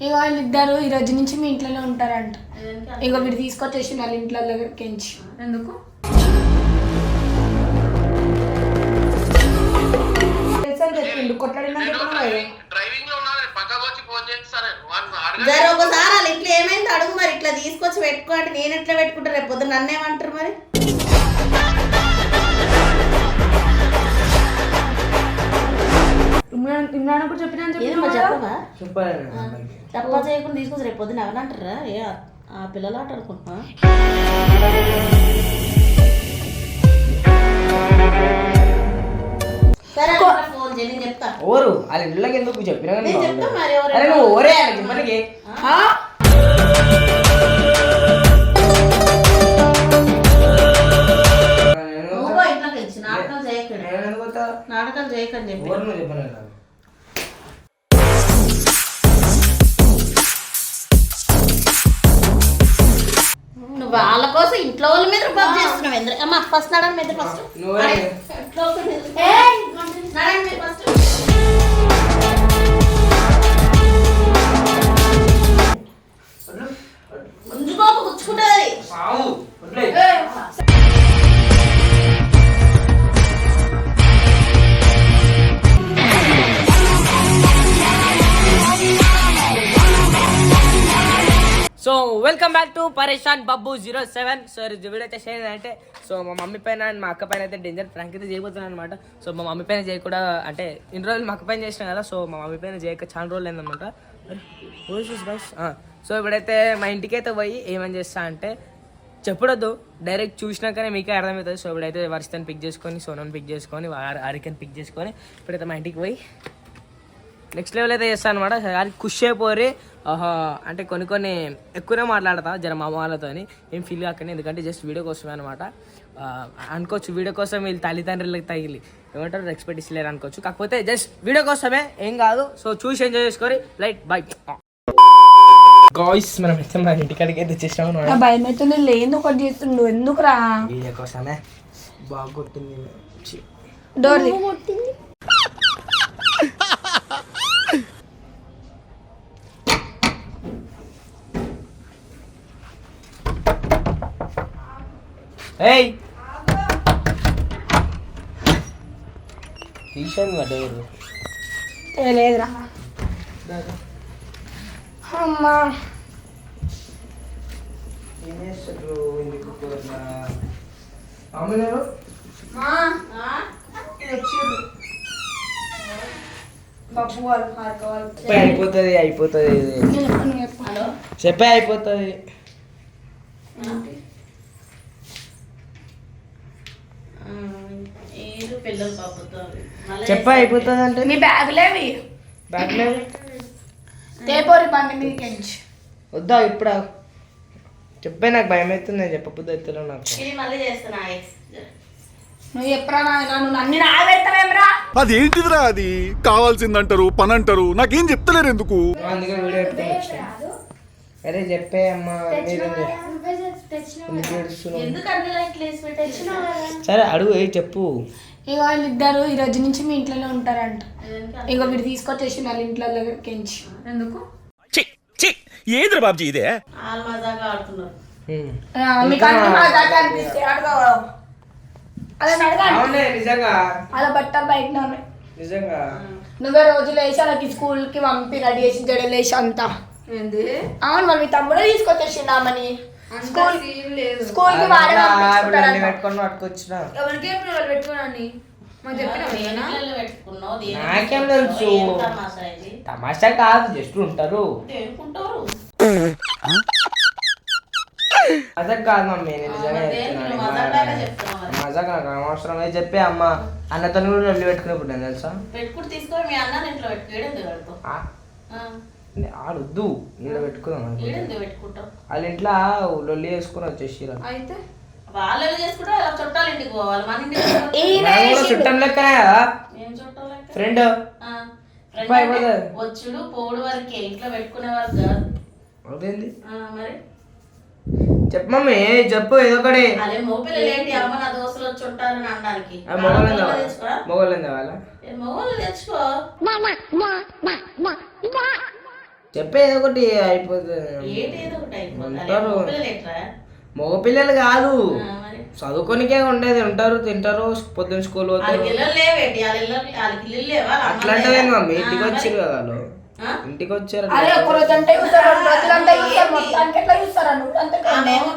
ఇక వాళ్ళిద్దరు ఈ రోజు నుంచి మీ ఇంట్లోనే ఉంటారంట. ఇక వీడు తీసుకొచ్చేసి వాళ్ళ ఇంట్లో దగ్గరికి ఎందుకు? చెప్పిండు జర ఒకసారి వాళ్ళ ఇంట్లో ఏమైంది అడుగు మరి ఇట్లా తీసుకొచ్చి పెట్టుకో అంటే నేను ఎట్లా పెట్టుకుంటా? రేపు పొద్దున్న నన్ను ఏమంటారు మరి? ఇమ్రాన్ కూడా చెప్పినా అని చెప్పా చేయకుండా తీసుకొచ్చి రేపు పొద్దున్న ఎవరంటారా ఏ ఆ పిల్లలు ఆట ఆడుకుంటున్నా. సరే అన్న, ఫోన్ చేయి నేను చెప్తా. ఓరు వాళ్ళ ఇళ్ళకి ఎందుకు చెప్పినా అరే నువ్వు ఓరే ఇంట్లోకి వచ్చి నాటకాలు చేయకండి చెప్పి. వాళ్ళ కోసం ఇంట్లో వాళ్ళ మీద రుబాబు చేస్తున్నావు ఎందుకు? అమ్మ ఫస్ట్ నడండి మీద ఫస్ట్. ఇంట్లో first welcome back to Pareshan Babbu zero seven so video చేయండి అంటే సో మా మమ్మీ పైన మా అక్క పైన అయితే డేంజర్ ఫ్రాంక్ అయితే చేయబోతున్నాను అనమాట సో మా మమ్మీ పైన చేయకుండా అంటే ఇన్ని రోజులు మా అక్క పైన చేసినాం కదా సో మా మమ్మీ పైన చేయక చాలా రోజులు అయిందనమాట సో ఇప్పుడైతే మా ఇంటికి అయితే పోయి ఏమని చేస్తా అంటే చెప్పడద్దు. డైరెక్ట్ చూసినాకనే మీకే అర్థమవుతుంది. సో ఇప్పుడైతే వర్షితని పిక్ చేసుకొని సోనని పిక్ చేసుకొని అరికని పిక్ చేసుకొని ఇప్పుడైతే మా ఇంటికి పోయి నెక్స్ట్ లెవెల్ అయితే చేస్తాను అనమాట అది ఖుషి అయిపోయి ఆహా అంటే కొన్ని కొన్ని ఎక్కువనే మాట్లాడతా జర మా వాళ్ళతో ఏం ఫీల్ కాకండి. ఎందుకంటే జస్ట్ వీడియో కోసమే అనమాట అనుకోవచ్చు వీడియో కోసం వీళ్ళు తల్లిదండ్రులకు తగిలి. ఏమంటారు? రెస్పెక్ట్ ఇస్తలేరు అనుకోవచ్చు. కాకపోతే జస్ట్ వీడియో కోసమే. ఏం కాదు. సో చూసి ఎంజాయ్ చేసుకొని లైట్ బై గాయ్స్ మనం అయితే మన ఇంటికాడికి అయితే నా అనమాట భయం అవుతుంది లేదు ఒకటి చేస్తుండు ఎందుకురా? వీడియో కోసమే. బాగా కొట్టింది. ఛీ. డోర్ తీ. ఏయ్! తీసాను డోరు లేదురా. అమ్మా. ఏం చేస్తారు ఎందుకు? అమ్మగారు అయిపోతుంది అయిపోతుంది. చెప్పే అయిపోతుంది ఏదో పిల్లలు పాపతో మళ్ళీ చెప్పే అయిపోతుంది అంటే మీ బ్యాగులేవి బ్యాగ్లో తేపోరి బండి ఎంచి. వద్దా ఇప్పుడు. చెప్పే నాకు భయం అవుతుంది నేను చెప్పబుద్ధి అవుతున్నావు నాకు. నువ్వు నాయనా నువ్వు నన్ను నాగబెడతావేమ్రా అదేంటిదిరా అది కావాల్సిందంటారు పని అంటారు నాకేం చెప్తలేరు ఎందుకు? అందుకే వీడియో పెట్టుకొని అరే చెప్పే అమ్మా అన్ని సరే అడుగు ఏ చెప్పు. ఇక వాళ్ళిద్దరు ఈ రోజు నుంచి మీ ఇంట్లోనే ఉంటారంట. ఇక వీడు తీసుకొచ్చేసి వాళ్ళ ఇంట్లో దగ్గరికి ఎంచి. ఎందుకు? ఏదిరా బాబ్జీ ఇదే? అలా బట్టలు బయట నువ్వే రోజులు వేసి వాళ్ళకి స్కూల్కి పంపి రెడీ చేసి జడలు వేసి అంతా. అవును మరి మీ తమ్ముడే తీసుకొచ్చేసిండు ఆమెని. స్కూల్ లేదు. స్కూల్కి అన్ని పంపించుకుంటారంట. పెట్టుకొని పట్టుకొచ్చిన. ఎవరికి చెప్పిన వాళ్ళు పెట్టుకోనని మాకు చెప్పిన పిల్లలు పెట్టుకున్నావు? దేనికి నాకేం? తెలుసు? ఏం తమాషా ఇది? తమాషా కాదు జస్ట్ ఉంటారు. మజాక్ కాదు మమ్మీ నేను నిజంగా మరి. మజాక్ నాకు అవసరం అయితే చెప్పే అమ్మ అన్నతో కూడా వెళ్ళి పెట్టుకునేప్పుడు నేను తెలుసా? పెట్టుకుని తీసుకొని మీ అన్న ఇంట్లో పెట్టు ఏడెందుకు పెడతావు? ఆ, ఆడొద్దు ఇక్కడ పెట్టుకుందాం అనుకుంటా. వాళ్ళ ఇంట్లో లొల్లి వేసుకుని వచ్చేసిరా అయితే వాళ్ళు ఎలా చేసుకుంటే అలా చుట్టాలు ఇంటికి పోవాలి మన ఇంటికి చుట్టం లెక్క? ఫ్రెండ్. వచ్చుడు పోడు వరకే ఇంట్లో పెట్టుకునే వాళ్ళు కాదు. అదేంది? ఆ, మరి? చెప్పు మమ్మీ చెప్పు ఏదో ఒకటి. అదే మగపిల్లలు ఏంటి అమ్మ నా దోస్తులు వచ్చి ఉంటారని అనడానికి. మొగలు మొగలు తెచ్చుకో. చెప్పే ఏదో ఒకటి అయిపోతుంది ఉంటారు. ఎట్రా? మగపిల్లలు కాదు. చదువుకోనికే ఉండేది. ఉంటారు తింటారు పొద్దున్న స్కూల్ పోతారు. అట్లాంటిదే? మమ్మీ ఇంటికి? వచ్చారు కదా వాళ్ళు? ఇంటికి వచ్చారు అదే ఒక రోజు అంటే చూస్తారు? రోజులు అంటే చూస్తారు మొత్తానికి ఎట్లా చూస్తారా నువ్వు? అంతే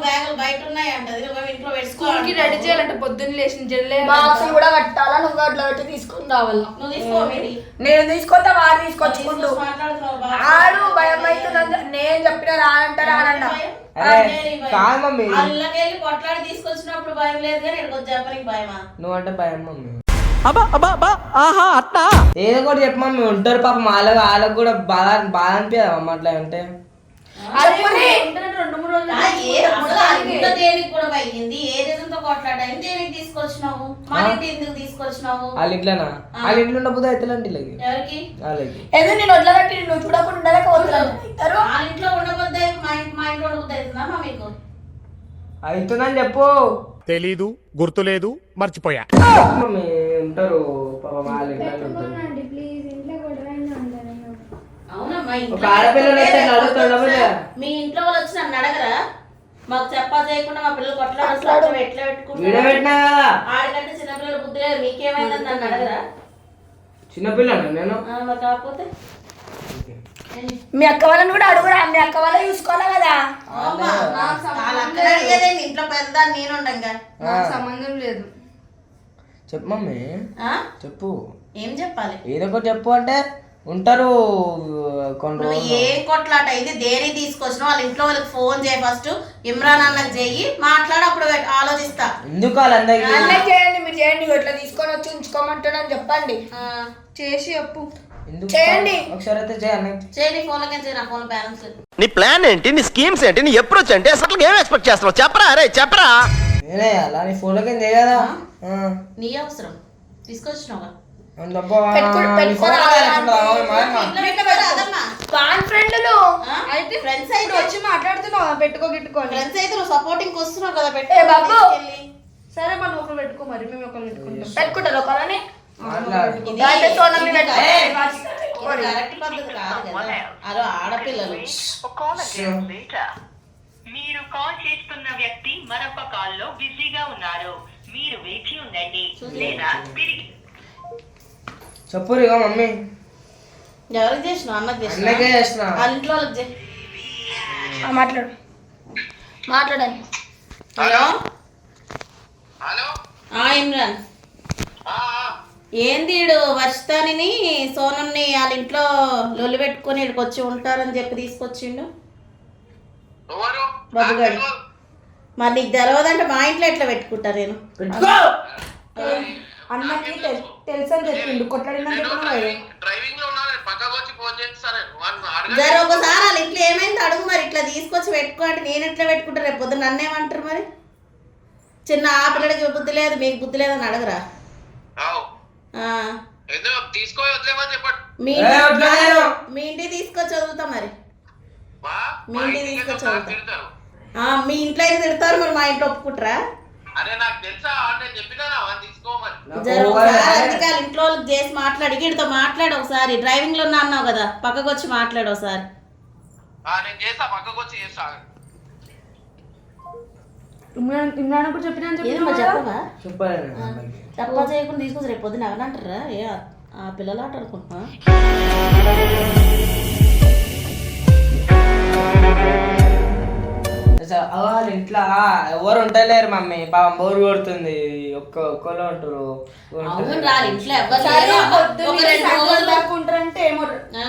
బ్యాగులు బయట ఉన్నాయి అంటది నువ్వు ఇంట్లో స్కూల్కి పెట్టుకో రెడీ చేయాలంటే పొద్దున్న లేచిన జల్లే బాక్స్ కూడా కట్టాలా? నువ్వు అట్లా పెట్టి తీసుకుని రావాలా? నువ్వు. నేను తీసుకొస్తా వాడు తీసుకొచ్చుకుంటూ. ఆడు భయం అవుతుంది నేను చెప్పిన రానంటే రానన్న? కాదు మమ్మీ. కొట్లాడి తీసుకొచ్చినప్పుడు భయం లేదు కానీ ఇక్కడికి వచ్చి భయమా? నువ్వు అంటే భయం మమ్మీ. ఏదో ఒకటి చెప్పు మమ్మీ ఉంటారు పాపం వాళ్ళకి వాళ్ళకి కూడా బాధ బాధ అనిపించదు అమ్మ అట్లా అంటే? కూడా వాళ్ళ ఇంట్లోనా? వాళ్ళ ఇంట్లో వాళ్ళకి. ఏదో నేను వదలబెట్టి నువ్వు చూడకుండా ఉండలేకపోతున్నాను వాళ్ళ ఇంట్లో ఉండబోద్ది మా ఇంటి మా ఇంట్లో ఉండబోద్ది అవుతుందా మా మీకు? అవుతుందని చెప్పు. తెలీదు గుర్తులేదు మర్చిపోయా. మమ్మీ ఉంటారు పాపం వాళ్ళ ఇంట్లో ఉంటారు అవునమ్మా ఒక ఆడపిల్లలు వస్తే మీ ఇంట్లో వాళ్ళు వచ్చి నన్ను అడగరా? మాకు చెప్పా చేయకుండా మా పిల్లలు కొట్లాడు ఎట్లా కదా ఆడికంటే చిన్నపిల్లలు బుద్ధి లేదు మీకేమైందని నన్ను అడగరా? చిన్నపిల్లను నేను? మరి కాకపోతే? మీ అక్క వాళ్ళని కూడా అడుగురా మీ అక్క వాళ్ళే చూసుకోవాలా కదా? ఇంట్లో పెద్ద నేను ఉండంగా. నాకు సంబంధం లేదు. చెప్పు మమ్మీ. ఆ? చెప్పు. ఏం చెప్పాలి? ఏదో ఒకటి చెప్పు అంటే ఉంటారు కొన్ని ఏ కొట్లాట అయితే దేని తీసుకొచ్చినా వాళ్ళ ఇంట్లో వాళ్ళకి ఫోన్ చేయి ఫస్ట్. ఇమ్రాన్ అన్నకు చెయ్యి. మాట్లాడి అప్పుడు ఆలోచిస్తా. ఎందుకు వాళ్ళందరికీ? చేయండి మీరు చేయండి. ఇట్లా తీసుకొని వచ్చి ఉంచుకోమంటానని చెప్పండి. ఆ, చేసి చెప్పు. ఎందుకు? చేయండి. ఒకసారి అయితే చేయండి చేయి నీ ఫోన్లోకి చేయి నా ఫోన్ బ్యాలెన్స్. నీ ప్లాన్ ఏంటి? నీ స్కీమ్స్ ఏంటి? నీ అప్రోచ్ ఏంటి? అసలు ఏం ఎక్స్పెక్ట్ చేస్తున్నావు? చెప్పరా అరే చెప్పరా. నేనే అలా నీ ఫోన్లోకి చేయదా నీ అవసరం. తీసుకొచ్చినావా పెట్టుకో- ఫ్రెండ్స్ అయితే వచ్చి మాట్లాడుతున్నావు పెట్టుకో గిట్టుకోని ఫ్రెండ్స్ అయితే నువ్వు సపోర్టింగ్ వస్తున్నావు కదా పెట్టు ఏ బాబు. తీసుకెళ్ళి. సరే మనం ఒకరు పెట్టుకో మరి మేము ఒకరు పెట్టుకుంటాం. పెట్టుకుంటారు పెట్టుకో. కరెక్ట్- పద్ధతి కాదు కదా. అదో ఆడపిల్లలు. మీరు కాల్ చేస్తున్న వ్యక్తి మరొక కాల్లో బిజీగా ఉన్నారు. మీరు వేచి ఉండండి. లేదా తిరిగి చెప్పు ఇక మమ్మీ. ఎవరికి చేసినావు? అన్నకు అన్నకే చేసినావు చేసిన. వాళ్ళ ఇంట్లో వాళ్ళకి చేయి ఆ, మాట్లాడు. మాట్లాడండి. హలో? హలో? ఆ ఇమ్రాన్. ఆ, ఆ. ఏంది ఈడు వర్షితానిని సోనంని వాళ్ళ ఇంట్లో లొల్లి పెట్టుకొని ఇక్కడికి వచ్చి ఉంటారని చెప్పి తీసుకొచ్చిండు. బాబుగాడు. మరి నీకు తెలవదంటే మా ఇంట్లో ఎట్లా పెట్టుకుంటా నేను? అన్నకి తెలుసు అని చెప్పిండు కొట్లాడినా జర ఒకసారి వాళ్ళ ఇంట్లో ఏమైంది అడుగు మరి ఇట్లా తీసుకొచ్చి పెట్టుకో అంటే నేను ఎట్లా పెట్టుకుంటా? రేపు పొద్దున్న నన్నేమంటారు మరి? చిన్న ఆ పిల్లడికి బుద్ధి లేదు మీకు బుద్ధి లేదని అడగరా? మీ ఇంటికి ఇంటికి తీసుకొచ్చి చదువుతా మరి. మీ ఇంటికి తీసుకొచ్చి తిడతారు. ఆ, మీ ఇంట్లో అయితే తిడతారు మరి మా ఇంట్లో ఒప్పుకుంటారా? అరే నాకు తెలుసా నేను చెప్పినా తీసుకోమని అందుకే ఇంట్లో చేసి మాట్లాడి. వీడితో మాట్లాడు ఒకసారి. డ్రైవింగ్లో ఉన్నా అన్నావు కదా పక్కకు వచ్చి మాట్లాడు ఒకసారి. ఆ, నేను చేస్తా పక్కకు వచ్చి చేస్తా. ఇమ్రాన్ ఇమ్రాన్ కూడా చెప్పినా? చెప్పవా. తప్ప చేయకుండా తీసుకొచ్చి రేపు పొద్దున ఎవరంటారా ఏ ఆ- ఆ పిల్లలు ఆట ఆడుకుంటున్నా ఇంట్లో ఎవరు ఉంటలేరు మమ్మీ. పాపం బోరు కొడుతుంది. ఒక్క ఒక్కలో ఉంటారు ఏమో ఆ,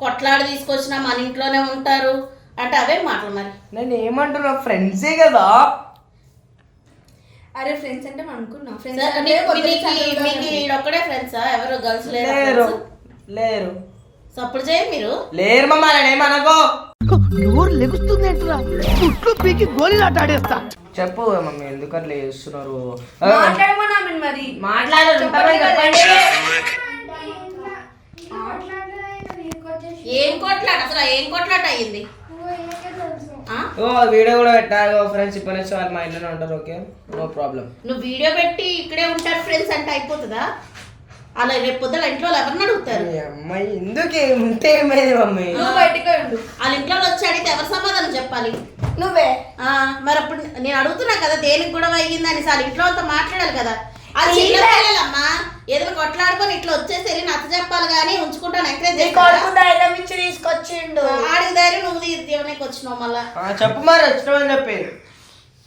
కొట్లాడి తీసుకొచ్చిన మన ఇంట్లోనే ఉంటారు. అంటే అవే మాటలు మరి. నేను ఏమంటున్నా ఫ్రెండ్సే కదా. అరే ఫ్రెండ్స్ అంటే అనుకున్నాం. ఫ్రెండ్స్. ఈడొక్కడే ఫ్రెండ్సా ఎవరు? గర్ల్స్ లేరు లేరు. సప్పుడు చేయి మీరు. లేరు మమ్మ నేనేమనుకో చెప్పు మమ్మీ ఎందుకు అట్లా చేస్తున్నారు మాట్లాడమన్నా మరి. ఏం కొట్లాట? అసలు ఏం కొట్లాట అయ్యింది? ఆ? ఓ వీడియో కూడా పెట్టారు ఫ్రెండ్స్ ఇప్పటి నుంచి వాళ్ళు మా ఇంట్లోనే ఉంటారు ఓకే? No problem. నువ్వు వీడియో పెట్టి ఇక్కడే ఉంటారు ఫ్రెండ్స్ అంటే అయిపోతుందా? అలా రేపు పొద్దున ఇంట్లో వాళ్ళు ఎవరిని అడుగుతారు? అమ్మాయి ఎందుకు ఉంటే ఏమైంది మమ్మీ? నువ్వు బయటికి ఉండు. వాళ్ళ ఇంట్లో వచ్చి అడిగితే ఎవరు సమాధానం చెప్పాలి? నువ్వే. ఆ, మరి అప్పుడు నేను అడుగుతున్నా కదా దేనికి గొడవ అయ్యిందని సార్ ఇంట్లో వాళ్ళతో మాట్లాడాలి కదా. అది చిన్న పిల్లలమ్మా ఏదైనా కొట్లాడుకొని ఇట్లా వచ్చేసి వెళ్ళి నచ్చ చెప్పాలి కానీ ఉంచుకుంటాను ఎంకరేజ్ నీ కొడుకు ధైర్యం ఇచ్చి తీసుకొచ్చిండు. ఆడికి ధైర్యం నువ్వు తీయడానికి వచ్చినావు మళ్ళా. ఆ, చెప్పు మరి వచ్చినామని చెప్పి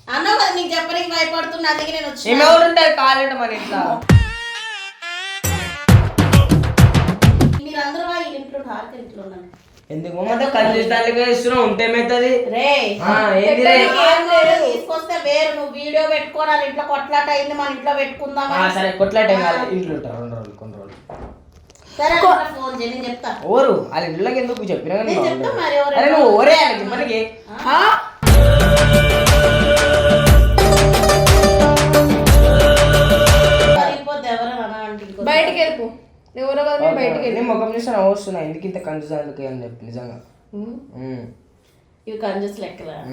అన్నావు కదా నీకు చెప్పడానికి భయపడుతున్నా అందుకే నేను వచ్చిన. ఏమెవరు కాలంటే మన ఇంట్లో. ఈ ఇంట్లో ఉన్నాను. ఎందుకు? మొత్తం కన్సిస్టెంట్గా ఇస్తున్నావు ఉంటే ఏమవుతుంది రే ఆ, ఏంది రే ఏం లేదు, తీసుకొస్తే వేరు నువ్వు వీడియో పెట్టుకోవాలి ఇంట్లో కొట్లాట అయింది మన ఇంట్లో పెట్టుకుందాం ఆ, సరే కొట్లాటే కాదు ఇంట్లో ఉంటారు రెండు రోజులు కొన్ని రోజులు. సరే అక్కడ ఫోన్ చేయి నేను చెప్తా. ఓరు వాళ్ళ ఇంట్లోకి ఎందుకు చెప్పినా నేను చెప్తా. మరి అరే నువ్వు ఓరే మనకి. బయటికి వెళ్ళిపో. ఎవరో కదా నేను బయటికి వెళ్ళి నేను ముఖం చూస్తే నవ్వుస్తున్నా ఎందుకు ఇంత కన్సిస్టెంట్ అని చెప్పి నిజంగా. ఇవి కంజూస్ లెక్కలా.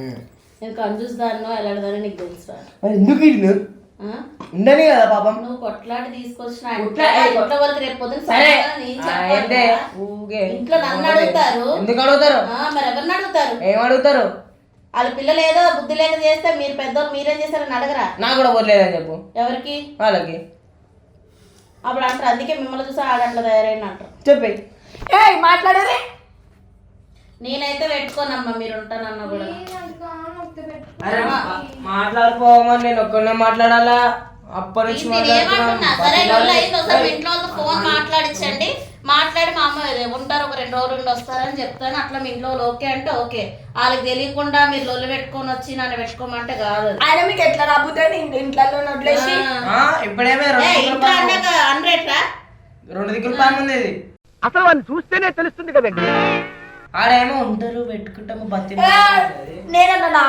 నేను కంజూస్ దాన్నో ఎలాంటిదానో నీకు తెలుసా మరి ఎందుకు ఆ? ఉండని కదా పాపం. నువ్వు కొట్లాడి తీసుకొచ్చిన కొట్లా- వాళ్ళకి రేపు పొద్దున సరే. ఇంట్లో నన్ను అడుగుతారు? ఎందుకు అడుగుతారు? ఆ, మరి ఎవరిని అడుగుతారు? ఏం అడుగుతారు? వాళ్ళ పిల్లలు ఏదో బుద్ధి లేక చేస్తే మీరు పెద్దోళ్ళు మీరేం చేస్తారని అడగరా? నాకు కూడా పోలేదని చెప్పు. ఎవరికి? వాళ్ళకి. అప్పుడు అంటారు అందుకే మిమ్మల్ని చూసి ఆడట్లా తయారైన అంటారు. చెప్పి. ఏయ్ మాట్లాడరే నేనైతే పెట్టుకోనమ్మా మీరు ఉంటానన్నా కూడా. అరే మాట్లాడుకోమని నేను ఒక్కనే మాట్లాడాలా? అప్పటి నుంచి నేను ఏమంటున్నా? సరే మాట్లాడుతున్నా ఇంట్లో ఫోన్ మాట్లాడించండి. మాట్లాడి మా అమ్మ ఇది ఉంటారు ఒక రెండు రోజులు ఉండి వస్తారని చెప్తాను. అట్లా మీ ఇంట్లో వాళ్ళు ఓకే అంటే ఓకే. వాళ్ళకి తెలియకుండా మీరు లొల్లు పెట్టుకొని వచ్చి నన్ను పెట్టుకోమంటే కాదు. ఆయన మీకు ఎట్లా రాబోతుంది ఇంట్లో వదిలేసి? ఆ. ఆ, ఇప్పుడేమే ఏ, రెండు దిక్కుల ఇంట్లో పాము. అన్నాక హండ్రెడ్ రా? రెండు దిక్కుల పాము ఉంది ఇది. అసలు వాడిని చూస్తేనే తెలుస్తుంది కదండి. ఆడేమో ఉంటారు పెట్టుకుంటాము బతి నేనన్నా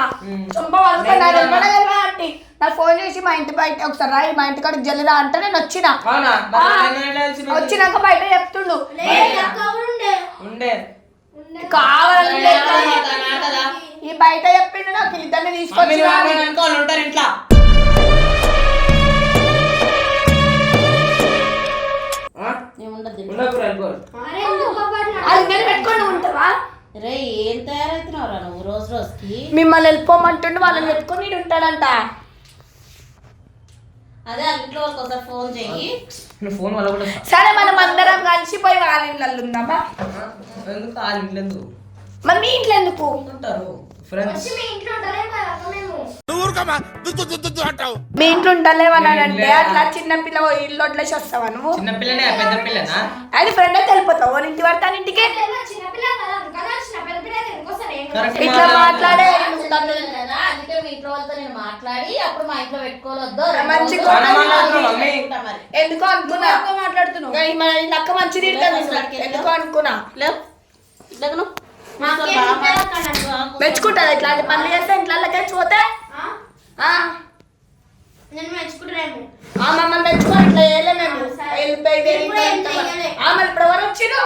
వాళ్ళ ఆంటీ నాకు ఫోన్ చేసి మా ఇంటి బయట ఒకసారి రా మా ఇంటి కాడికి జల్లిరా అంటే నేను వచ్చిన? వచ్చినాక బయట చెప్తుండు. ఉండే. కావాలని? ఈ బయట చెప్పిండు నాకు ఇద్దరిని తీసుకొచ్చి ఉంటారు ఇంట్లో. అది నేను పెట్టుకొని ఉంటావా? రే ఏం తయారవుతున్నావురా నువ్వు రోజు రోజుకి? మిమ్మల్ని వెళ్ళిపోమంటుండు వాళ్ళని పెట్టుకొని ఈడు ఉంటాడంట. అదే ఇంట్లో ఒకసారి ఫోన్ చెయ్యి. నువ్వు ఫోన్ వల్ల కూడా సరే మనం అందరం కలిసిపోయి వాళ్ళ ఇళ్ళల్లో ఉందామా? ఎందుకు? వాళ్ళ ఇంట్లో ఎందుకు మరి మీ ఇంట్లో ఎందుకు ఉంటారు. ఫ్రెండ్స్ మీ ఇంట్లో ఉండలేవని అంటే అట్లా చిన్న పిల్ల ఇల్లు వదిలేసి వస్తావా నువ్వు? చిన్న పిల్లనే పెద్ద పిల్లనా? అది ఫ్రెండ్ అయితే వెళ్ళిపోతావు. వాళ్ళ ఇంటి పడతాను ఇంటికి? ఇట్లా మాట్లాడే. ఎందుకో అనుకున్నా. మాట్లాడుతున్నావు. మన ఈ లక్క మంచిది ఎందుకో అనుకున్నా. మెచ్చుకుంటారు ఇట్లాంటి పనులు చేస్తే ఇంట్లోకి పోతే? ఆ. నేను మమ్మల్ని మెచ్చుకొని ఇట్లా చేయలే మేము. వెళ్ళిపోయి ఇంట్లో ఇప్పుడు ఎవరు వచ్చిరు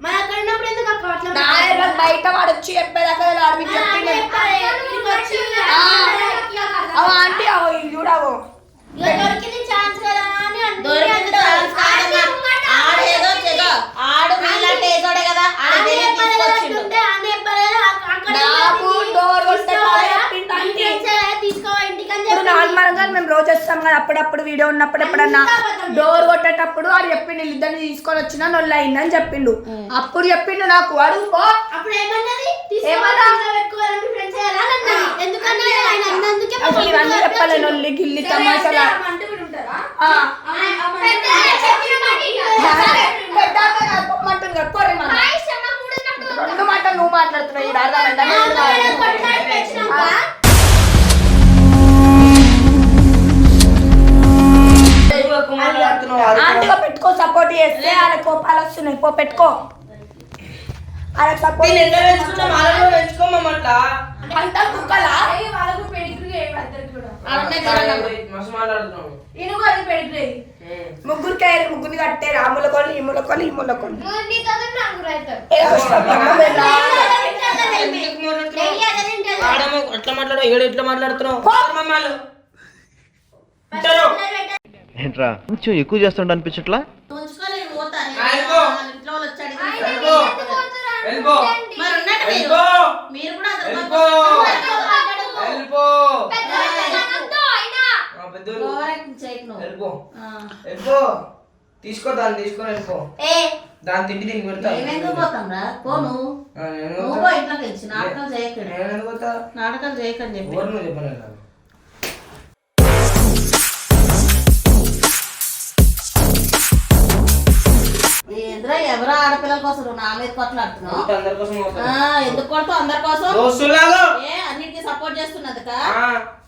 మరి అక్కడ ఉన్నప్పుడు ఎందుకు అక్క అట్లా నా ఎర్ర బయట వాడు వచ్చి చెప్పేదాకా మీకు ఆంటీ అవు ఇది చూడవు దొరికింది ఛాన్స్ కదా అని దొరికింది ఆడు మీలాంటి ఏదోడే కదా నాకు డోర్ కొట్టే కాడ చెప్పిండు ఆంటీ. తీసుకోవా ఇంటికి అని ఇప్పుడు నార్మల్గా మేము రోజు వస్తాం కదా అప్పుడప్పుడు వీడియో ఉన్నప్పుడు ఎప్పుడన్నా డోర్ కొట్టేటప్పుడు వాడు చెప్పిండు ఇద్దరిని తీసుకొని వచ్చినా నొల్లు అయిందని చెప్పిండు అప్పుడు చెప్పిండు నాకు ఇవన్నీ చెప్పాలి నొల్లి గిల్లి తమాషాలు. రెండు మాటలు నువ్వు మాట్లాడుతున్నావు ఆంటీగా పెట్టుకో సపోర్ట్ చేస్తే ఆడ కోపాలు వస్తున్నాయి. పో పెట్టుకో. ఆడ సపోర్ట్ ఎట్లా అంతా కుక్కలా? ముగ్గురికి అయ్యారు ముగ్గురిని కట్టారు. ఆ ములకొని ఈ ములకొని ఈ? ఆడేమో అట్లా మాట్లాడు? ఏడు ఎట్లా మాట్లాడుతున్నావు? ఏంట్రా? కొంచెం ఎక్కువ చేస్తుండ అనిపించట్లా? ఉంచుకొని నేను పోతా నేను. ఆ, వెళ్ళిపో. వాళ్ళ ఇంట్లో వాళ్ళు వచ్చి అడిగిన వెళ్ళిపో. వెళ్ళిపో. ఏంద్రా ఎవరో ఆడపిల్లల కోసం నువ్వు నా మీద కొట్లాడుతున్నావు అంత అందరి కోసం పోతా. ఆ, ఎందుకు కొడతావు? అందరి కోసం? దోస్తులాగా ఏ అన్నిటికీ సపోర్ట్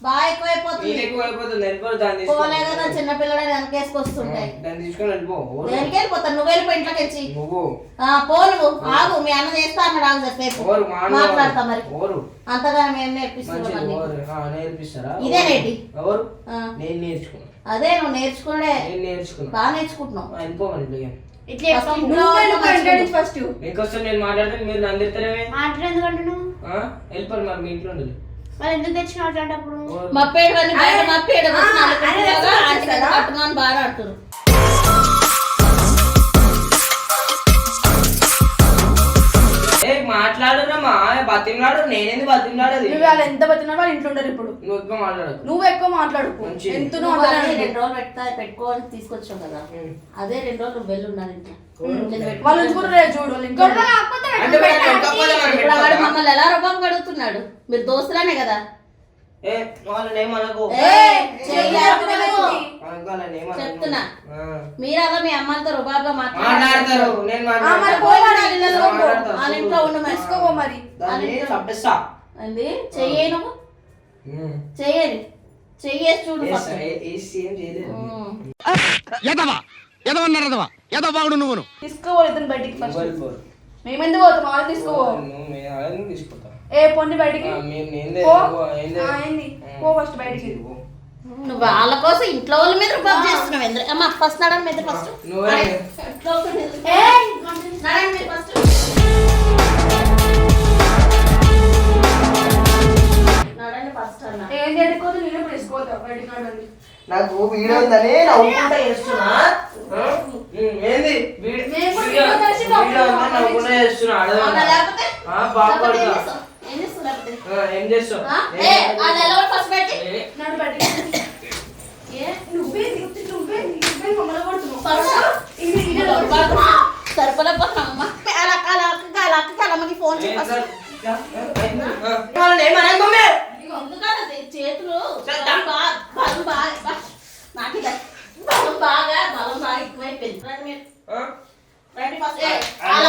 బాగా ఎక్కువైపోతుంది. ఎక్కువ అయిపోతుంది వెళ్ళిపో దాన్ని తీసుకో. పోలే కదా చిన్న పిల్లలని వెనకేసుకొస్తుంటాయి దాన్ని తీసుకొని వెళ్ళిపో. ఎవరు? దేనికి వెళ్ళిపోతాను. నువ్వు వెళ్ళిపో ఇంట్లోకి వచ్చి నువ్వు. ఆ, పో నువ్వు. ఆగు మీ అన్న చేస్తా అన్నాడు ఆగు చెప్పేపు. ఎవరు మానవ మాట్లాడతా మరి. అంతగా మేము మంచిది నేర్పిస్తున్నాం నీకు. ఎవరు ఆ, నేర్పిస్తారా? ఇదేనేటి? ఎవరు ఆ, నేను నేర్చుకున్నా. అదే నువ్వు నేర్చుకునే నేను నేర్చుకున్నా. బాగా నేర్చుకుంటున్నావు. వెళ్ళిపోమని ఫస్ట్ మీకోసం నేను మాట్లాడితే మీరు నన్ను తిడతారేమే మాట్లాడేందుకంటున్నావు ఆ? వెళ్ళిపోరు మరి మీ ఇంట్లో ఉండదు. మరి ఎందుకు తెచ్చినావు అట్లాంటప్పుడు చేస్తాడా? కట్టుమని బాగా ఆడుతున్నారు ఏ మాట్లాడురా మా బతిమలాడు నేనేంది బతిమలాడేది? నువ్వు వాళ్ళు ఎంత బతినా వాళ్ళు ఇంట్లో ఉండరు ఇప్పుడు. నువ్వు ఎక్కువ మాట్లాడకు నువ్వు ఎక్కువ మాట్లాడుకో. మంచిది. ఎంత నువ్వు అదే రెండు రోజులు పెడతా పెట్టుకోవాలి తీసుకొచ్చావు కదా. అదే రెండు రోజులు నువ్వు వెళ్ళి ఉన్నది ఇంట్లో. నేను. వాళ్ళు ఉంచుకుంటారు చూడు వాళ్ళు ఇంట్లో. గొడవ కాకపోతే అంటే మరి కొట్టకపోతే మనం ఇప్పుడు వాడు పెట్టుకోమా? మమ్మల్ని ఎలా రూపం కడుగుతున్నాడు? మీరు దోస్తులనే కదా. ఏ వాళ్ళని ఏమనకు. చెప్తున్నా. మీరు అలా మీ అమ్మతో రుబాబుగా మాట్లాడతారు. వాళ్ళ ఇంట్లో మరి. చెయ్యని? చెయ్యేసి చూడు తీసుకోవాలి ఇతను బయటికి. మేమెందుకు పోతాం వాళ్ళు వాళ్ళని తీసుకుంటా ఏ పొండి బయటికి? పో. ఫస్ట్ బయటికి. నువ్వు వాళ్ళ కోసం ఇంట్లో వాళ్ళ మీద రుబాబు చేస్తున్నావు ఎందుకు? అమ్మ ఫస్ట్ నడని మీద ఫస్ట్ నాకు వీడియో ఉందని నవ్వుకుంటా చేస్తున్నా. ఏంది? వీడియో ఉందని నవ్వుకుంటా చేస్తున్నా. ఏం. చేస్తావు? ఫస్ట్ పెట్టి? నడు నువ్వే నువ్వే నువ్వే మమ్మల్ని కొడుతున్నావు. అలా అలా అలా అమ్మకి ఫోన్ చేతులు. బలం బాగా బలం బాగా బా- నాకు ఇది బలం బాగా బలం బాగా ఎక్కువైపోయింది. రండి మీరు ఆ? రండి ఫస్ట్ ఏ, వాళ్ళ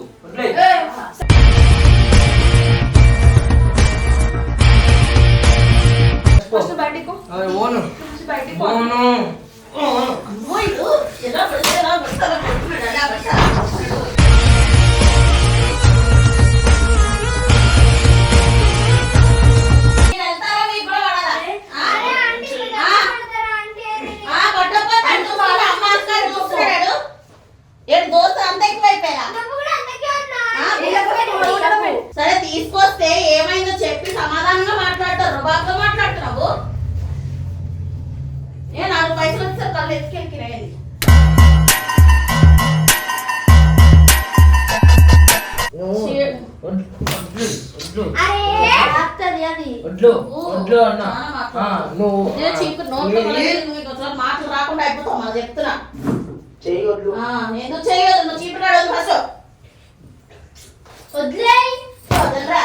ఇంకొకసారి మాటలు రాకుండా అయిపోతావు మా చెప్తున్నా చెయ్యి ఎందుకు నువ్వు ఫస్ట్ వదలరా